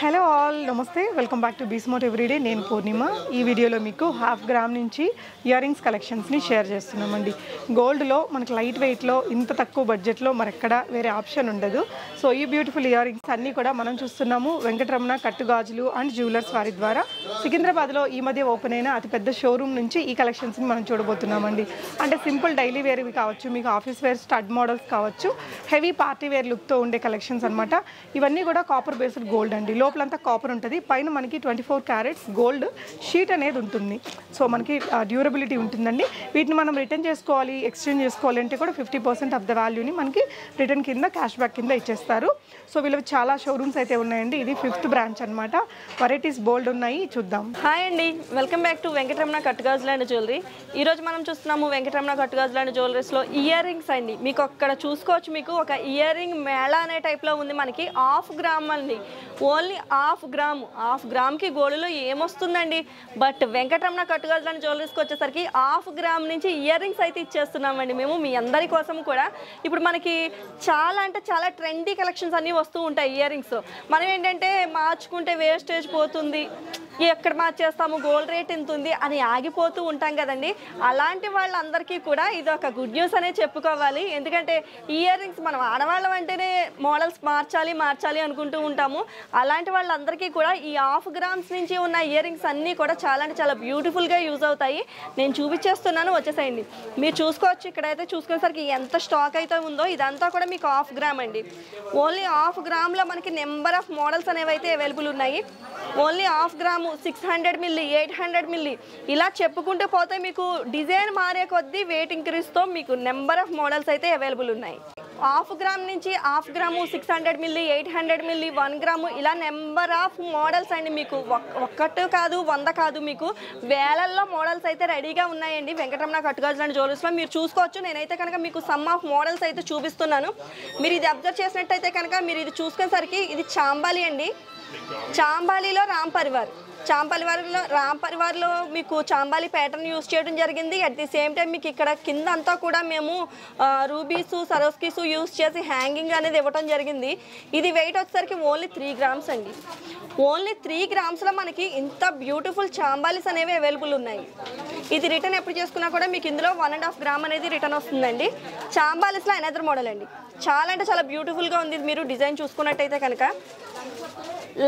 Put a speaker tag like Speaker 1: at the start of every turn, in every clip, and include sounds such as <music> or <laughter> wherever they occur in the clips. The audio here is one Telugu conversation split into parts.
Speaker 1: హలో ఆల్ నమస్తే. వెల్కమ్ బ్యాక్ టు బీస్మోట్ ఎవ్రీడే. నేను పూర్ణిమ. ఈ వీడియోలో మీకు హాఫ్ గ్రామ్ నుంచి ఇయర్ రింగ్స్ కలెక్షన్స్ని షేర్ చేస్తున్నామండి. గోల్డ్లో మనకు లైట్ వెయిట్లో ఇంత తక్కువ బడ్జెట్లో మరెక్కడ వేరే ఆప్షన్ ఉండదు. సో ఈ బ్యూటిఫుల్ ఇయర్ రింగ్స్ అన్నీ కూడా మనం చూస్తున్నాము. వెంకటరమణ కట్టుగాజులు అండ్ జ్యువెలర్స్ వారి ద్వారా. సికింద్రాబాద్లో ఈ మధ్య ఓపెన్ అయిన అతిపెద్ద షోరూమ్ నుంచి ఈ కలెక్షన్స్ని మనం చూడబోతున్నామండి. అంటే సింపుల్ డైలీ వేర్వి కావచ్చు మీకు ఆఫీస్ వేర్ స్టడ్ మోడల్స్ కావచ్చు. హెవీ పార్టీ వేర్ లుక్తో ఉండే కలెక్షన్స్ అనమాట ఇవన్నీ కూడా కాపర్ బేస్డ్ గోల్డ్ అండి. లో లోపలంతా కాపర్ ఉంటుంది. పైన మనకి twenty four carats gold sheet అనేది ఉంటుంది. సో మనకి డ్యూరబిలిటీ ఉంటుందండి. వీటిని మనం రిటర్న్ చేసుకోవాలి ఎక్స్చేంజ్ చేసుకోవాలి అంటే కూడా ఫిఫ్టీ పర్సెంట్ ఆఫ్ ద వాల్యూని మనకి రిటర్న్ కింద క్యాష్ బ్యాక్ కింద ఇచ్చేస్తారు. సో వీళ్ళు చాలా షోరూమ్స్ అయితే ఉన్నాయండి. ఇది ఫిఫ్త్ బ్రాంచ్ అనమాట వెరైటీస్ బోల్డ్ ఉన్నాయి. చూద్దాం.
Speaker 2: హాయ్ అండి. Welcome back to Venkataramana Kattugajulu and jewellery ఈ రోజు మనం చూస్తున్నాము వెంకటరమణ కట్టుగాజులు అండ్ జ్యువెలరీస్లో ఇయర్ రింగ్స్ అండి. మీకు అక్కడ చూసుకోవచ్చు మీకు ఒక ఇయర్ రింగ్ మేళా అనే టైప్లో ఉంది మనకి. హాఫ్ గ్రామ్ అండి ఓన్లీ హాఫ్ గ్రామ్ హాఫ్ గ్రామ్కి గోల్డ్లో ఏమొస్తుందండి? బట్ వెంకటరమణ కట్టుగాజులు జ్యువెలరీస్కి వచ్చేసరికి హాఫ్ గ్రామ్ నుంచి ఇయర్ రింగ్స్ అయితే ఇచ్చేస్తున్నామండి మేము మీ అందరి కోసం కూడా. ఇప్పుడు మనకి చాలా అంటే చాలా ట్రెండీ కలెక్షన్స్ అన్నీ వస్తూ ఉంటాయి ఇయర్ రింగ్స్. మనం ఏంటంటే మార్చుకుంటే వేస్టేజ్ పోతుంది. ఎక్కడ మార్చేస్తాము గోల్డ్ రేట్ ఎంత ఉంది అని ఆగిపోతూ ఉంటాం కదండి. అలాంటి వాళ్ళందరికీ కూడా ఇది ఒక గుడ్ న్యూస్ అనే చెప్పుకోవాలి. ఎందుకంటే ఇయర్ రింగ్స్ మనం ఆడవాళ్ళం అంటేనే మోడల్స్ మార్చాలి మార్చాలి అనుకుంటూ ఉంటాము. అలాంటి వాళ్ళందరికీ కూడా ఈ హాఫ్ గ్రామ్స్ నుంచి ఉన్న ఇయర్ రింగ్స్ అన్నీ కూడా చాలా అంటే చాలా బ్యూటిఫుల్గా యూజ్ అవుతాయి. నేను చూపించేస్తున్నాను వచ్చేసేయండి. మీరు చూసుకోవచ్చు ఇక్కడైతే చూసుకునేసరికి ఎంత స్టాక్ అయితే ఉందో ఇదంతా కూడా మీకు హాఫ్ గ్రామ్ అండి. ఓన్లీ హాఫ్ గ్రామ్లో మనకి నెంబర్ ఆఫ్ మోడల్స్ అనేవి అయితే అవైలబుల్ ఉన్నాయి. Only half gram six hundred milli eight hundred milli ఇలా చెప్పుకుంటూ పోతే మీకు డిజైన్ మారే కొద్దీ వెయిట్ ఇంక్రీస్తో మీకు నెంబర్ ఆఫ్ మోడల్స్ అయితే అవైలబుల్ ఉన్నాయి. హాఫ్ గ్రామ్ నుంచి half gram six hundred milli eight hundred milli one gram ఇలా నెంబర్ ఆఫ్ మోడల్స్ అండి మీకు. ఒక్కటి కాదు వంద కాదు మీకు. వేలల్లో మోడల్స్ అయితే రెడీగా ఉన్నాయండి. వెంకటరమణ కట్టుగాజులు అండ్ జ్యువెలర్స్లో మీరు చూసుకోవచ్చు. నేనైతే కనుక మీకు సమ్ ఆఫ్ మోడల్స్ అయితే చూపిస్తున్నాను. మీరు ఇది అబ్జర్వ్ చేసినట్టయితే కనుక మీరు ఇది చూసుకునేసరికి ఇది చాంబాలి అండి. చాంబాలిలో రామ్ పరివార్. చామ్ పరివార్లో మీకు చాంబాలి ప్యాటర్న్ యూస్ చేయడం జరిగింది. అట్ ది సేమ్ టైం మీకు ఇక్కడ కింద అంతా కూడా మేము రూబీస్ సరోస్కీస్ యూస్ చేసి హ్యాంగింగ్ అనేది ఇవ్వడం జరిగింది. ఇది వెయిట్ వచ్చేసరికి ఓన్లీ త్రీ గ్రామ్స్ అండి. ఓన్లీ త్రీ గ్రామ్స్లో మనకి ఇంత బ్యూటిఫుల్ చాంబాలిస్ అనేవి అవైలబుల్ ఉన్నాయి. ఇది రిటర్న్ ఎప్పుడు చేసుకున్నా కూడా మీకు ఇందులో వన్ అండ్ హాఫ్ గ్రామ్ అనేది రిటర్న్ వస్తుందండి. చాంబాలిస్లో అనదర్ మోడల్ అండి. చాలా అంటే చాలా బ్యూటిఫుల్గా ఉంది. ఇది మీరు డిజైన్ చూసుకున్నట్టయితే కనుక.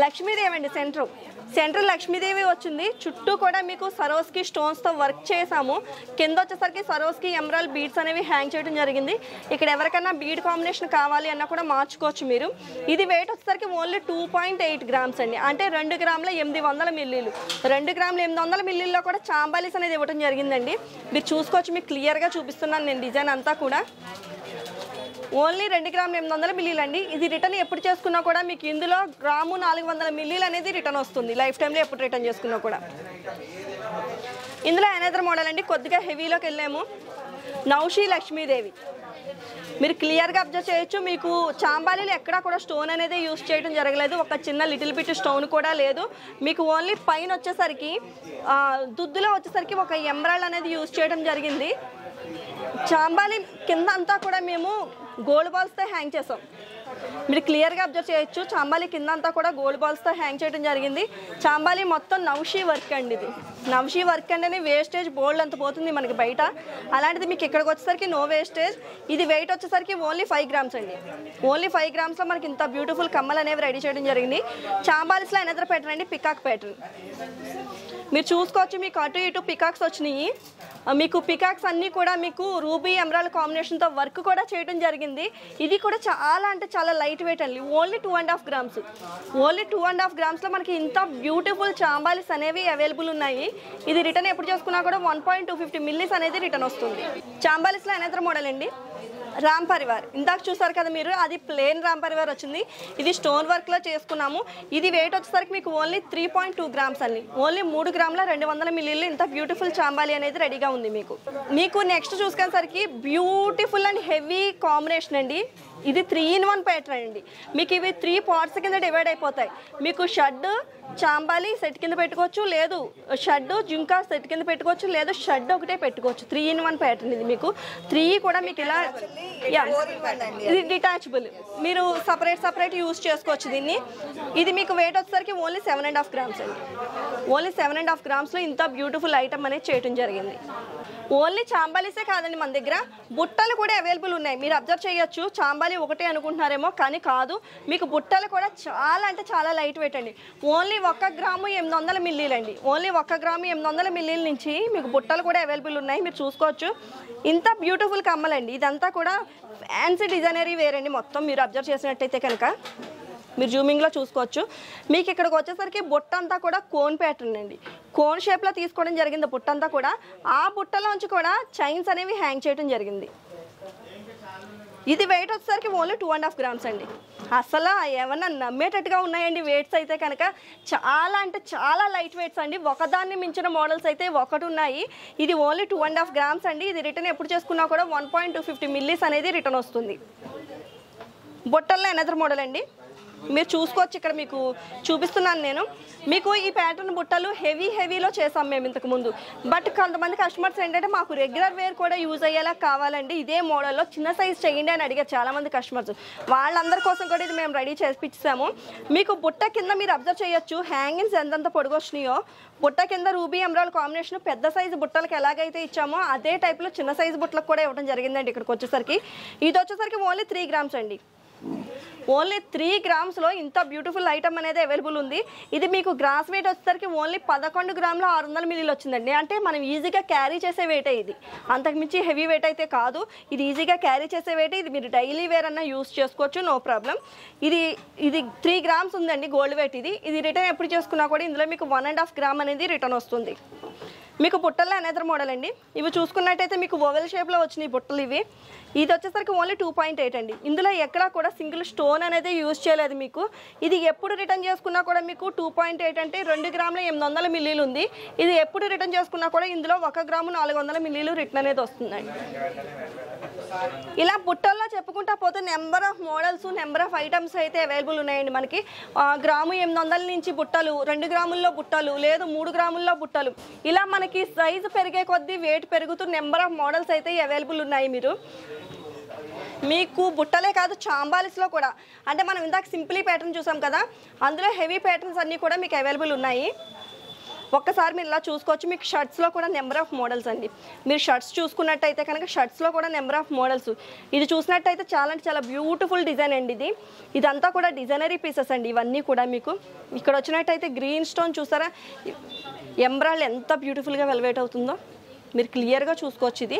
Speaker 2: లక్ష్మీదేవి అండి సెంటర్ సెంటర్ లక్ష్మీదేవి వచ్చింది. చుట్టూ కూడా మీకు సరోస్కి స్టోన్స్తో వర్క్ చేసాము కింద వచ్చేసరికి సరోస్కి ఎమరాల్ బీడ్స్ అనేవి హ్యాంగ్ చేయడం జరిగింది. ఇక్కడ ఎవరికైనా బీడ్ కాంబినేషన్ కావాలి అన్నా కూడా మార్చుకోవచ్చు మీరు. ఇది వెయిట్ వచ్చేసరికి only two point eight grams అండి. అంటే రెండు గ్రాముల ఎనిమిది వందల మిల్లీలు రెండు గ్రాముల ఎనిమిది వందల మిల్లీల్లో కూడా చాంబాలిస్ అనేది ఇవ్వడం జరిగిందండి. మీరు చూసుకోవచ్చు మీకు క్లియర్గా చూపిస్తున్నాను నేను డిజైన్ అంతా కూడా. ఓన్లీ రెండు గ్రాములు ఎనిమిది వందల మిల్లీలు అండి. ఇది రిటర్న్ ఎప్పుడు చేసుకున్నా కూడా మీకు ఇందులో గ్రాము నాలుగు వందల మిల్లీలు అనేది రిటర్న్ వస్తుంది. లైఫ్ టైంలో ఎప్పుడు రిటర్న్ చేసుకున్నా కూడా. ఇందులో అనదర్ మోడల్ అండి. కొద్దిగా హెవీలోకి వెళ్ళాము. నౌషి లక్ష్మీదేవి. మీరు క్లియర్గా అబ్జర్వ్ చేయొచ్చు. మీకు చాంబాలీలు ఎక్కడా కూడా స్టోన్ అనేది యూస్ చేయడం జరగలేదు. ఒక చిన్న లిటిల్ బిట్ స్టోన్ కూడా లేదు. మీకు ఓన్లీ పైన వచ్చేసరికి దుద్దులో వచ్చేసరికి ఒక ఎంబ్రాయిడ్ అనేది యూస్ చేయడం జరిగింది. చాంబాలి కింద అంతా కూడా మేము గోల్డ్ బాల్స్తో హ్యాంగ్ చేసాం. మీరు క్లియర్గా అబ్జర్వ్ చేయొచ్చు. చాంబాలి కింద అంతా కూడా గోల్డ్ బాల్స్తో హ్యాంగ్ చేయడం జరిగింది. చాంబాలి మొత్తం నవ్షీ వర్క్ అండి ఇది. నవ్షీ వర్క్ అంటేనే వేస్టేజ్ బోల్డ్ అంత పోతుంది మనకి బయట. అలాంటిది మీకు ఇక్కడికి వచ్చేసరికి నో వేస్టేజ్. ఇది వెయిట్ వచ్చేసరికి ఓన్లీ ఫైవ్ గ్రామ్స్ అండి. ఓన్లీ ఫైవ్ గ్రామ్స్లో మనకి ఇంత బ్యూటిఫుల్ కమ్మలు అనేవి రెడీ చేయడం జరిగింది. చాంబాలిస్లో ఎనదర్ ప్యాటర్న్ అండి పికాక్ ప్యాటర్న్ మీరు చూసుకోవచ్చు మీకు అటు ఇటు పికాక్స్ వచ్చినాయి. మీకు పికాక్స్ అన్నీ కూడా మీకు రూబీ ఎమరాల్ కాంబినేషన్తో వర్క్ కూడా చేయడం జరిగింది. ఇది కూడా చాలా అంటే చాలా లైట్ వెయిట్ అండి. Only two and half grams. Only two and half గ్రామ్స్లో మనకి ఇంత బ్యూటిఫుల్ చాంబాలిస్ అనేవి అవైలబుల్ ఉన్నాయి. ఇది రిటర్న్ ఎప్పుడు చేసుకున్నా కూడా one point two fifty millis అనేది రిటర్న్ వస్తుంది. చాంబాలిస్లో అనదర్ మోడల్ అండి? రామ్ పరివార్. ఇందాక చూసారు కదా మీరు అది ప్లేన్ రామ్ పరివార్ వచ్చింది. ఇది స్టోన్ వర్క్లో చేసుకున్నాము. ఇది వెయిట్ వచ్చేసరికి మీకు only three point two grams అండి. ఓన్లీ మూడు గ్రాముల రెండు వందల మిల్లీలు ఇంత బ్యూటిఫుల్ చాంబాలి అనేది రెడీగా ఉంది మీకు. మీకు నెక్స్ట్ చూసుకునేసరికి బ్యూటిఫుల్ అండ్ హెవీ కాంబినేషన్ అండి. ఇది త్రీ ఇన్ వన్ ప్యాటర్న్ అండి మీకు ఇవి త్రీ పార్ట్స్ కింద డివైడ్ అయిపోతాయి. మీకు షడ్ చాంబాలి సెట్ కింద పెట్టుకోవచ్చు లేదు షడ్ జుంకా సెట్ కింద పెట్టుకోవచ్చు లేదు షడ్ ఒకటే పెట్టుకోవచ్చు. త్రీ ఇన్ వన్ ప్యాటర్న్ ఇది మీకు. త్రీ కూడా మీకు ఇలా యా. ఇది డిటాచబుల్ మీరు సపరేట్ సపరేట్ యూస్ చేసుకోవచ్చు దీన్ని. ఇది మీకు వెయిట్ వచ్చేసరికి only seven and half grams అండి. ఓన్లీ సెవెన్ అండ్ హాఫ్ గ్రామ్స్లో ఇంత బ్యూటిఫుల్ ఐటమ్ అనేది చేయడం జరిగింది. ఓన్లీ చాంబాలీసే కాదండి మన దగ్గర. బుట్టలు కూడా అవైలబుల్ ఉన్నాయి. మీరు అబ్జర్వ్ చేయొచ్చు. చాంబాలి ఒకటే అనుకుంటున్నారేమో కానీ కాదు. మీకు బుట్టలు కూడా చాలా అంటే చాలా లైట్ వెయిట్ అండి. ఓన్లీ ఒక్క గ్రాము ఎనిమిది వందల మిల్లీలు అండి. ఓన్లీ ఒక్క గ్రాము ఎనిమిది వందల మిల్లీల నుంచి మీకు బుట్టలు కూడా అవైలబుల్ ఉన్నాయి. మీరు చూసుకోవచ్చు. ఇంత బ్యూటిఫుల్ కమ్మలండి. ఇదంతా కూడా ఫ్యాన్సీ డిజైనరీ వేరండి. మొత్తం మీరు అబ్జర్వ్ చేసినట్టయితే కనుక. మీరు జూమింగ్లో చూసుకోవచ్చు. మీకు ఇక్కడికి వచ్చేసరికి బుట్ట అంతా కూడా కోన్ ప్యాటర్న్ అండి. కోన్ షేప్లో తీసుకోవడం జరిగింది. బుట్ట అంతా కూడా ఆ బుట్టలోంచి కూడా చైన్స్ అనేవి హ్యాంగ్ చేయడం జరిగింది. ఇది వెయిట్ వచ్చేసరికి only two and half grams అండి. అసలు ఏమన్నా నమ్మేటట్టుగా ఉన్నాయండి వెయిట్స్ అయితే కనుక. చాలా అంటే చాలా లైట్ వెయిట్స్ అండి. ఒకదాన్ని మించిన మోడల్స్ అయితే ఒకటి ఉన్నాయి. ఇది only two and half grams అండి. ఇది రిటర్న్ ఎప్పుడు చేసుకున్నా కూడా one point two fifty millis అనేది రిటర్న్ వస్తుంది. బొట్టల్లో ఎనదర్ మోడల్ అండి. మీరు చూసుకోవచ్చు ఇక్కడ మీకు చూపిస్తున్నాను నేను. మీకు ఈ ప్యాటర్న్ బుట్టలు హెవీ హెవీలో చేసాం మేము ఇంతకు ముందు. బట్ కొంతమంది కస్టమర్స్ ఏంటంటే మాకు రెగ్యులర్ వేర్ కూడా యూజ్ అయ్యేలా కావాలండి. ఇదే మోడల్లో చిన్న సైజ్ చేయండి అని అడిగారు చాలామంది కస్టమర్స్ వాళ్ళందరి కోసం కూడా ఇది మేము రెడీ చేసిపించాము మీకు బుట్ట కింద మీరు అబ్జర్వ్ చేయొచ్చు. హ్యాంగింగ్స్ ఎంతంత పొడుగు వచ్చినాయో. బుట్ట కింద రూబీ ఎమరాల్ కాంబినేషన్ పెద్ద సైజు బుట్టలకు ఎలాగైతే ఇచ్చామో అదే టైప్లో చిన్న సైజు బుట్టలకు కూడా ఇవ్వడం జరిగిందండి ఇక్కడికి వచ్చేసరికి. ఇది వచ్చేసరికి ఓన్లీ త్రీ గ్రామ్స్ అండి. ఓన్లీ త్రీ గ్రామ్స్లో ఇంత బ్యూటిఫుల్ ఐటమ్ అనేది అవైలబుల్ ఉంది. ఇది మీకు గ్రాస్ వెయిట్ వచ్చేసరికి ఓన్లీ పదకొండు గ్రాముల ఆరు వందల మిల్లీలు వచ్చిందండి. అంటే మనం ఈజీగా క్యారీ చేసే వెయిటే ఇది. అంతకుమించి హెవీ వెయిట్ అయితే కాదు. ఇది ఈజీగా క్యారీ చేసే వెయిట్ ఇది మీరు డైలీ వేర్ అన్న యూస్ చేసుకోవచ్చు. నో ప్రాబ్లం ఇది ఇది త్రీ గ్రామ్స్ ఉందండి గోల్డ్ వెయిట్ ఇది. ఇది రిటర్న్ ఎప్పుడు చేసుకున్నా కూడా ఇందులో మీకు వన్ అండ్ హాఫ్ గ్రామ్ అనేది రిటర్న్ వస్తుంది. మీకు బుట్టల్లో అనేదర్ మోడల్ అండి. ఇవి చూసుకున్నట్టయితే మీకు ఓవెల్ షేప్లో వచ్చినాయి బుట్టలు ఇవి. ఇది వచ్చేసరికి ఓన్లీ టూ పాయింట్ ఎయిట్ అండి. ఇందులో ఎక్కడా కూడా సింగిల్ స్టోన్ అనేది యూజ్ చేయలేదు మీకు. ఇది ఎప్పుడు రిటర్న్ చేసుకున్నా కూడా మీకు టూ పాయింట్ ఎయిట్ అంటే రెండు గ్రాముల ఎనిమిది వందల మిల్లీలు ఉంది. ఇది ఎప్పుడు రిటర్న్ చేసుకున్నా కూడా ఇందులో ఒక గ్రాము నాలుగు వందల మిల్లీలు రిటర్న్ అనేది వస్తుందండి. ఇలా బుట్టల్లో చెప్పుకుంటా పోతే number of models number of items అయితే అవైలబుల్ ఉన్నాయండి మనకి. గ్రాము ఎనిమిది వందల నుంచి బుట్టలు రెండు గ్రాముల్లో బుట్టలు లేదు మూడు గ్రాముల్లో బుట్టలు. ఇలా మనకి సైజు పెరిగే కొద్దీ వెయిట్ పెరుగుతూ నెంబర్ ఆఫ్ మోడల్స్ అయితే అవైలబుల్ ఉన్నాయి మీరు. మీకు బుట్టలే కాదు చాంబాలిస్లో కూడా. అంటే మనం ఇందాక సింప్లీ ప్యాటర్న్ చూసాం కదా అందులో హెవీ ప్యాటర్న్స్ అన్నీ కూడా మీకు అవైలబుల్ ఉన్నాయి. ఒక్కసారి మీరు ఇలా చూసుకోవచ్చు మీకు షర్ట్స్లో కూడా నెంబర్ ఆఫ్ మోడల్స్ అండి. మీరు షర్ట్స్ చూసుకున్నట్టయితే కనుక షర్ట్స్లో కూడా నెంబర్ ఆఫ్ మోడల్స్ ఇది చూసినట్టయితే చాలా అంటే చాలా బ్యూటిఫుల్ డిజైన్ అండి ఇది. ఇదంతా కూడా డిజైనరీ పీసెస్ అండి ఇవన్నీ కూడా మీకు. ఇక్కడ వచ్చినట్టయితే గ్రీన్ స్టోన్ చూసారా? ఎంబ్రాయిడ్ ఎంత బ్యూటిఫుల్గా వెల్వేట్ అవుతుందో. మీరు క్లియర్గా చూసుకోవచ్చు ఇది.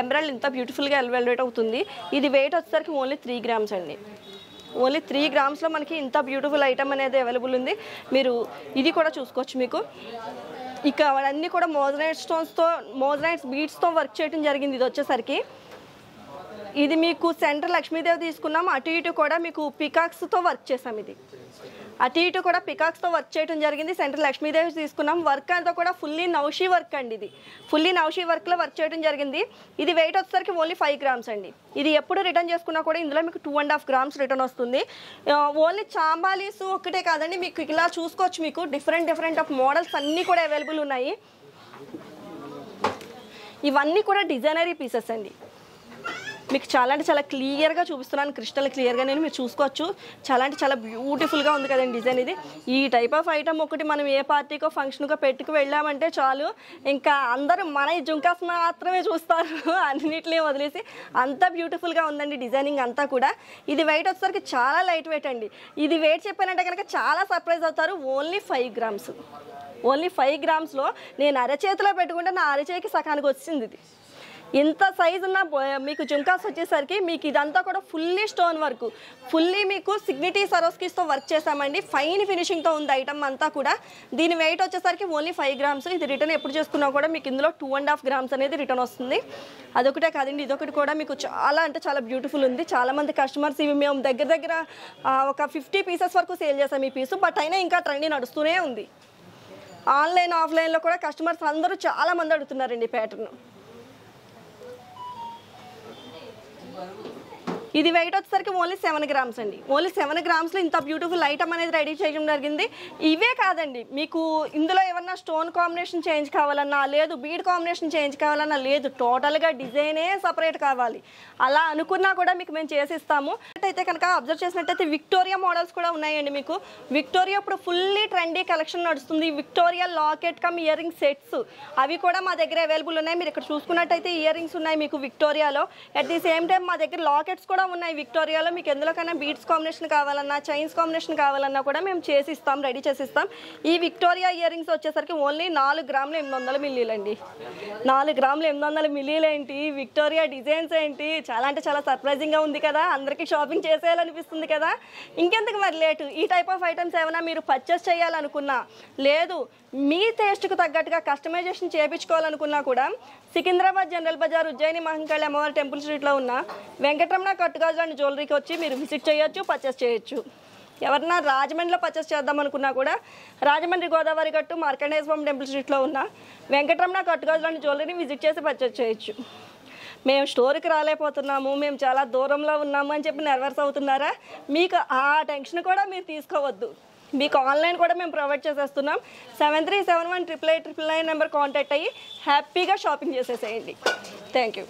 Speaker 2: ఎంబ్రాయిడ్ ఎంత బ్యూటిఫుల్గా వెల్వేట్ అవుతుంది. ఇది వెయిట్ వచ్చేసరికి ఓన్లీ త్రీ గ్రామ్స్ అండి. ఓన్లీ త్రీ గ్రామ్స్లో మనకి ఇంత బ్యూటిఫుల్ ఐటమ్ అనేది అవైలబుల్ ఉంది. మీరు ఇది కూడా చూసుకోవచ్చు మీకు. ఇక అవన్నీ కూడా మోజనైట్ స్టోన్స్తో మోజనైట్స్ బీడ్స్తో వర్క్ చేయడం జరిగింది ఇది వచ్చేసరికి. ఇది మీకు సెంటర్ లక్ష్మీదేవి తీసుకున్నాం. అటు ఇటు కూడా మీకు పికాక్స్తో వర్క్ చేసాం ఇది. అటు ఇటు కూడా పికాక్స్తో వర్క్ చేయడం జరిగింది. సెంటర్ లక్ష్మీదేవి తీసుకున్నాం. వర్క్ అంతా కూడా ఫుల్లీ నౌషీ వర్క్ అండి ఇది. ఫుల్లీ నౌషీ వర్క్లో వర్క్ చేయడం జరిగింది. ఇది వెయిట్ వచ్చేసరికి ఓన్లీ ఫైవ్ గ్రామ్స్ అండి. ఇది ఎప్పుడు రిటర్న్ చేసుకున్నా కూడా ఇందులో మీకు two and half grams return వస్తుంది. ఓన్లీ చాంబాలీస్ ఒక్కటే కాదండి. మీకు ఇలా చూసుకోవచ్చు మీకు. డిఫరెంట్ డిఫరెంట్ ఆఫ్ మోడల్స్ అన్నీ కూడా అవైలబుల్ ఉన్నాయి. ఇవన్నీ కూడా డిజైనరీ పీసెస్ అండి. మీకు చాలా అంటే చాలా క్లియర్గా చూపిస్తున్నాను. క్రిస్టల్ క్లియర్గా నేను మీరు చూసుకోవచ్చు. చాలా అంటే చాలా బ్యూటిఫుల్గా ఉంది కదండి డిజైన్ ఇది. ఈ టైప్ ఆఫ్ ఐటమ్ ఒకటి మనం ఏ పార్టీకో ఫంక్షన్కో పెట్టుకు వెళ్ళామంటే చాలు. ఇంకా అందరూ మన ఈ జుంకాస్ మాత్రమే చూస్తారు. <laughs> అన్నిటిని వదిలేసి అంత బ్యూటిఫుల్గా ఉందండి డిజైనింగ్ అంతా కూడా. ఇది వెయిట్ వచ్చేసరికి చాలా లైట్ వెయిట్ అండి. ఇది వెయిట్ చెప్పానంటే కనుక చాలా సర్ప్రైజ్ అవుతారు. Only five grams only five గ్రామ్స్లో నేను అరచేతిలో పెట్టుకుంటే నా అరచేతికి సకానికి వచ్చింది ఇది. ఇంత సైజు ఉన్న మీకు జుంకాస్ వచ్చేసరికి మీకు ఇదంతా కూడా ఫుల్లీ స్టోన్ వర్క్ ఫుల్లీ మీకు సిగ్నిటీ సరోస్కిస్తో వర్క్ చేసామండి ఫైన్ ఫినిషింగ్తో ఉంది ఐటమ్ అంతా కూడా. దీని వెయిట్ వచ్చేసరికి ఓన్లీ ఫైవ్ గ్రామ్స్ ఇది రిటర్న్ ఎప్పుడు చేసుకున్నా కూడా మీకు ఇందులో టూ అండ్ హాఫ్ గ్రామ్స్ అనేది రిటర్న్ వస్తుంది. అదొకటే కాదండి ఇదొకటి కూడా మీకు చాలా అంటే చాలా బ్యూటిఫుల్ ఉంది. చాలామంది కస్టమర్స్ ఇవి మేము దగ్గర దగ్గర ఒక ఫిఫ్టీ పీసెస్ వరకు సేల్ చేసాం ఈ పీసు బట్ అయినా ఇంకా ట్రెండ్ నడుస్తూనే ఉంది. ఆన్లైన్ ఆఫ్లైన్లో కూడా కస్టమర్స్ అందరూ చాలా మంది అడుగుతున్నారండి ప్యాటర్న్ barbudo. ఇది వెయిట్ వచ్చేసరికి ఓన్లీ సెవెన్ గ్రామ్స్ అండి. ఓన్లీ సెవెన్ గ్రామ్స్లో ఇంత బ్యూటిఫుల్ ఐటమ్ అనేది రెడీ చేయడం జరిగింది. ఇవే కాదండి. మీకు ఇందులో ఏమన్నా స్టోన్ కాంబినేషన్ చేంజ్ కావాలన్నా లేదు బీడ్ కాంబినేషన్ చేంజ్ కావాలన్నా లేదు టోటల్గా డిజైనే సపరేట్ కావాలి. అలా అనుకున్నా కూడా మీకు మేము చేసి ఇస్తాము అయితే కనుక అబ్జర్వ్ చేసినట్టయితే విక్టోరియా మోడల్స్ కూడా ఉన్నాయండి మీకు. విక్టోరియా ఇప్పుడు ఫుల్లీ ట్రెండీ కలెక్షన్ నడుస్తుంది. Victoria locket cum earring sets అవి కూడా మా దగ్గర అవైలబుల్ ఉన్నాయి. మీరు ఇక్కడ చూసుకున్నట్టయితే ఇయర్ రింగ్స్ ఉన్నాయి మీకు విక్టోరియాలో అట్ ది సేమ్ టైం మా దగ్గర లాకెట్స్ కూడా ఉన్నాయి విక్టోరియాలో. మీకు ఎందులోకైనా బీట్స్ కాంబినేషన్ కావాలన్నా చైన్స్ కాంబినేషన్ కావాలన్నా కూడా మేము చేసి ఇస్తాం రెడీ చేసి ఇస్తాం ఈ విక్టోరియా ఇయర్ రింగ్స్ వచ్చేసరికి ఓన్లీ నాలుగు గ్రాములు ఎనిమిది వందల మిల్లీలు అండి. నాలుగు గ్రాములు ఎనిమిది వందల మిల్లీలు ఏంటి? విక్టోరియా డిజైన్స్ ఏంటి? చాలా అంటే చాలా సర్ప్రైజింగ్గా ఉంది కదా. అందరికీ షాపింగ్ చేసేయాలనిపిస్తుంది కదా. ఇంకెందుకు మరి లేటు? ఈ టైప్ ఆఫ్ ఐటమ్స్ ఏమైనా మీరు పర్చేస్ చేయాలనుకున్నా లేదు మీ టేస్ట్కు తగ్గట్టుగా కస్టమైజేషన్ చేయించుకోవాలనుకున్నా కూడా సికింద్రాబాద్ జనరల్ బజార్ ఉజ్జయిని మహంకాళి అమ్మవారి టెంపుల్ స్ట్రీట్లో ఉన్న వెంకటరమణ కట్టుగాజు అండ్ జ్యువెలరీకి వచ్చి మీరు విజిట్ చేయొచ్చు పర్చేస్ చేయొచ్చు. ఎవరన్నా రాజమండ్రిలో పర్చేస్ చేద్దాం అనుకున్నా కూడా రాజమండ్రి గోదావరి గట్టు మార్కండేశ్వరం టెంపుల్ స్ట్రీట్లో ఉన్న వెంకటరమణ కట్టుగాజు అండ్ జ్యువెలరీని విజిట్ చేసి పర్చేస్ చేయొచ్చు. మేము స్టోర్కి రాలేకపోతున్నాము మేము చాలా దూరంలో ఉన్నాము అని చెప్పి నెర్వర్స్ అవుతున్నారా? మీకు ఆ టెన్షన్ కూడా మీరు తీసుకోవద్దు. మీకు ఆన్లైన్ కూడా మేము ప్రొవైడ్ చేసేస్తున్నాం. Seven three seven one triple eight triple nine number contact అయ్యి హ్యాపీగా షాపింగ్ చేసేసేయండి. Thank you